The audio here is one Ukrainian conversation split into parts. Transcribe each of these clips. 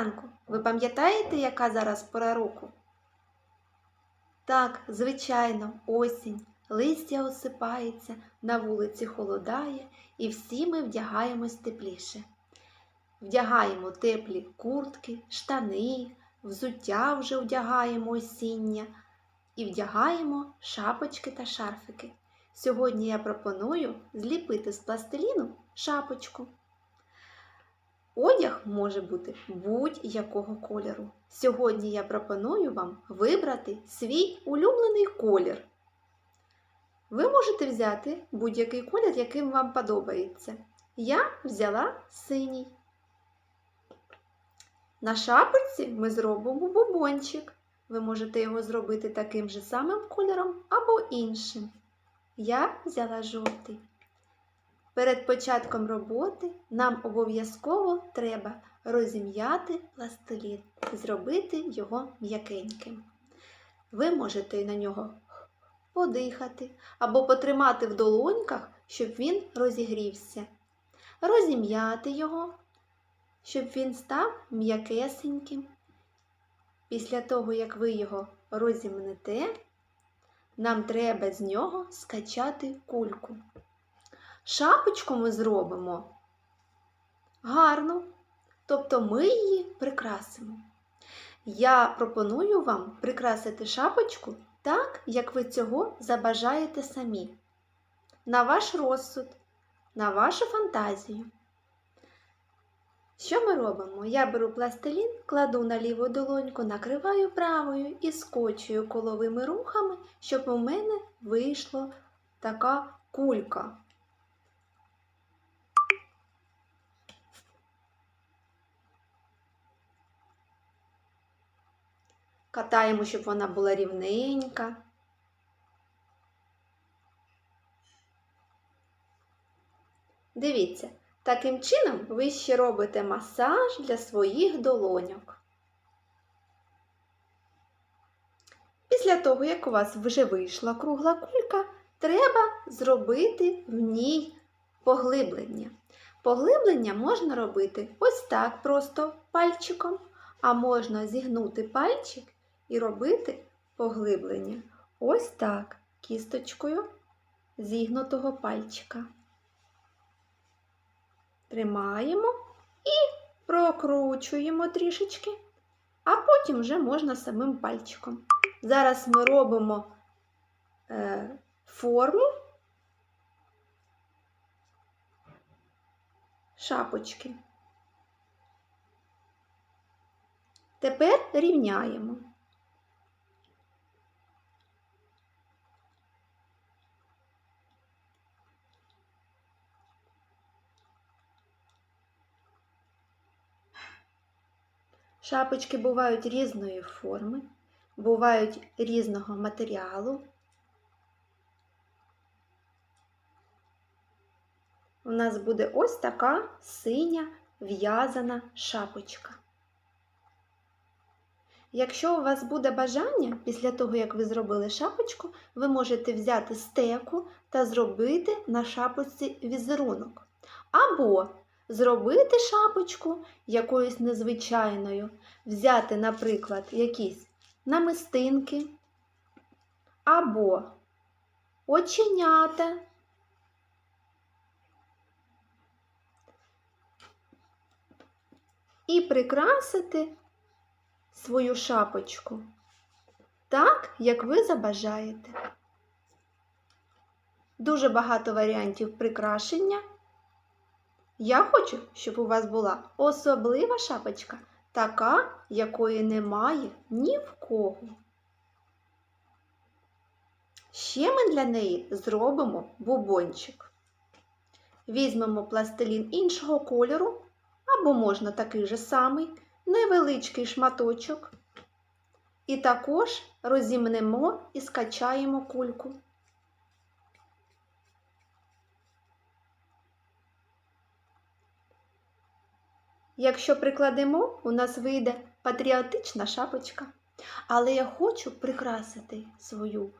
ранку. Ви пам'ятаєте, яка зараз пора року? Так, звичайно, осінь. Листя осипається, на вулиці холодає, і всі ми вдягаємось тепліше. Вдягаємо теплі куртки, штани, взуття вже вдягаємо осіння і вдягаємо шапочки та шарфики. Сьогодні я пропоную зліпити з пластиліну шапочку. Одяг може бути будь-якого кольору. Сьогодні я пропоную вам вибрати свій улюблений колір. Ви можете взяти будь-який колір, яким вам подобається. Я взяла синій. На шапочці ми зробимо бубончик. Ви можете його зробити таким же самим кольором або іншим. Я взяла жовтий. Перед початком роботи нам обов'язково треба розім'яти пластилін, зробити його м'якеньким. Ви можете на нього подихати або потримати в долоньках, щоб він розігрівся, розім'яти його, щоб він став м'якесеньким. Після того, як ви його розімнете, нам треба з нього скачати кульку. Шапочку ми зробимо гарну, тобто ми її прикрасимо. Я пропоную вам прикрасити шапочку так, як ви цього забажаєте самі. На ваш розсуд, на вашу фантазію. Що ми робимо? Я беру пластилін, кладу на ліву долоньку, накриваю правою і скочую коловими рухами, щоб у мене вийшла така кулька. Катаємо, щоб вона була рівненька. Дивіться, таким чином ви ще робите масаж для своїх долоньок. Після того, як у вас вже вийшла кругла кулька, треба зробити в ній поглиблення. Поглиблення можна робити ось так просто пальчиком, а можна зігнути пальчик і робити поглиблення ось так кісточкою зігнутого пальчика. Тримаємо і прокручуємо трішечки, а потім вже можна самим пальчиком. Зараз ми робимо е, форму шапочки. Тепер рівняємо. Шапочки бувають різної форми, бувають різного матеріалу. У нас буде ось така синя в'язана шапочка. Якщо у вас буде бажання, після того, як ви зробили шапочку, ви можете взяти стеку та зробити на шапочці візерунок. Або зробити шапочку якоюсь незвичайною, взяти, наприклад, якісь намистинки, або оченята. І прикрасити свою шапочку так, як ви забажаєте. Дуже багато варіантів прикрашення. Я хочу, щоб у вас була особлива шапочка, така, якої немає ні в кого. Ще ми для неї зробимо бубончик. Візьмемо пластилін іншого кольору, або можна такий же самий, невеличкий шматочок. І також розімнемо і скачаємо кульку. Якщо прикладемо, у нас вийде патріотична шапочка. Але я хочу прикрасити свою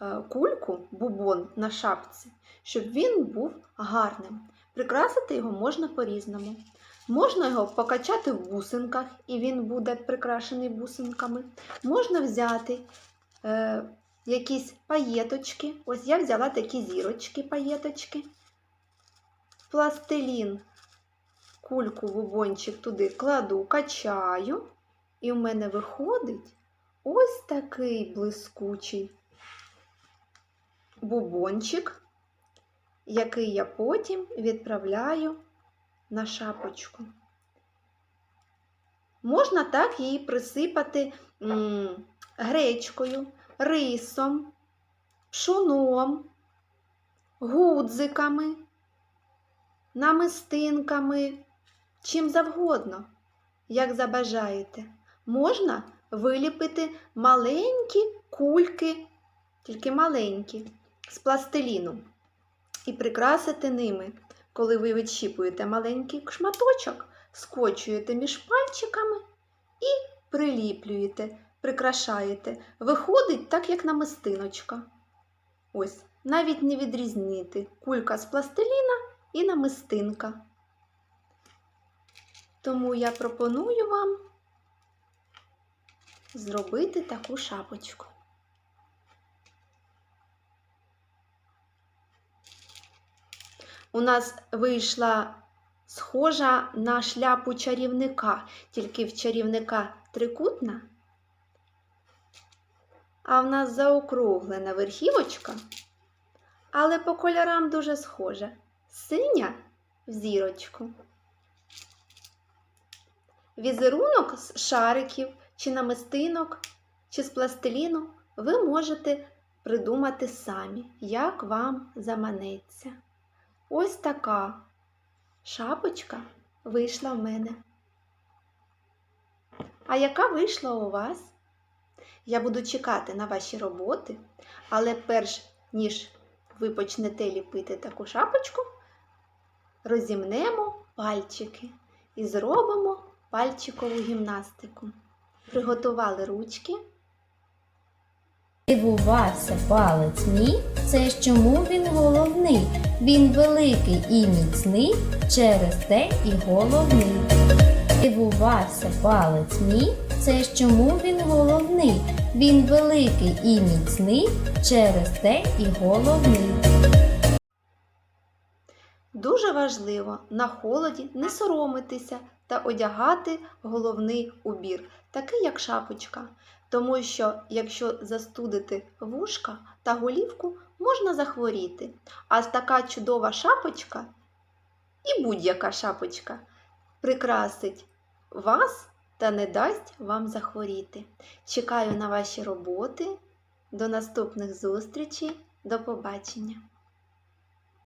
е, кульку, бубон на шапці, щоб він був гарним. Прикрасити його можна по-різному. Можна його покачати в бусинках, і він буде прикрашений бусинками. Можна взяти е, якісь паєточки. Ось я взяла такі зірочки, паєточки. Пластилін, кульку, бубончик туди кладу, качаю, і в мене виходить ось такий блискучий бубончик, який я потім відправляю на шапочку. Можна так її присипати м, гречкою, рисом, пшоном, гудзиками, намистинками, чим завгодно, як забажаєте. Можна виліпити маленькі кульки, тільки маленькі, з пластиліну і прикрасити ними. Коли ви відщіпуєте маленький шматочок, скочуєте між пальчиками і приліплюєте, прикрашаєте. Виходить так, як намистиночка. Ось, навіть не відрізнити кулька з пластиліна і намистинка. Тому я пропоную вам зробити таку шапочку. У нас вийшла схожа на шляпу чарівника, тільки в чарівника трикутна, а в нас заокруглена верхівочка, але по кольорам дуже схожа. Синя в зірочку. Візерунок з шариків чи намистинок, чи з пластиліну ви можете придумати самі, як вам заманеться. Ось така шапочка вийшла в мене. А яка вийшла у вас? Я буду чекати на ваші роботи, але перш ніж ви почнете ліпити таку шапочку, розімнемо пальчики і зробимо пальчикову гімнастику. Приготували ручки. Дивувався палець мій, це ж чому він головний. Він великий і міцний, через те і головний. Дивувався палець мій, це ж чому він головний. Він великий і міцний, через те і головний. Дуже важливо на холоді не соромитися та одягати головний убір, такий як шапочка. Тому що, якщо застудити вушка та голівку, можна захворіти. А така чудова шапочка і будь-яка шапочка прикрасить вас та не дасть вам захворіти. Чекаю на ваші роботи. До наступних зустрічей. До побачення!